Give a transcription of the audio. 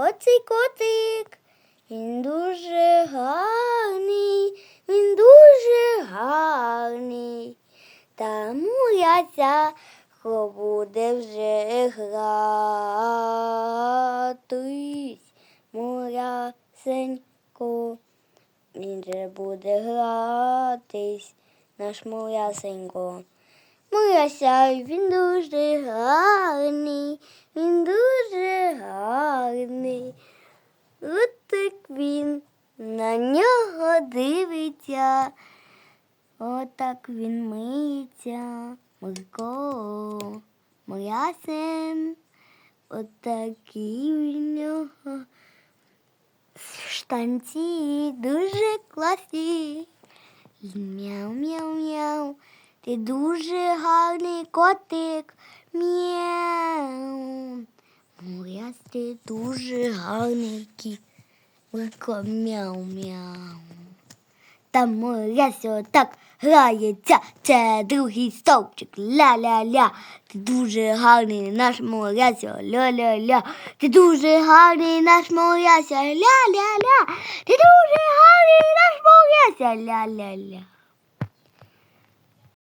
Оцей котик. Він дуже гарний, він дуже гарний. Та муряся, хто буде вже гратись, мурясенько, він же буде гратись, наш мурясенько. Муряся, він дуже гарний, гарний. Отак він на нього дивиться. Отак він миється, Мурко, мурясен. Отакі в нього штанці дуже класні. Мяу-мяу-мяу. Ти дуже гарний котик. Мяу. Ти дуже гарний кіт. Мяу-мяу. Там мурясь отак грається, це другий стовпчик, ля-ля-ля. Ти дуже гарний наш мурясь, ля-ля-ля. Ти дуже гарний наш мурясь, ля-ля-ля. Ти дуже гарний наш мурясь, ля-ля-ля.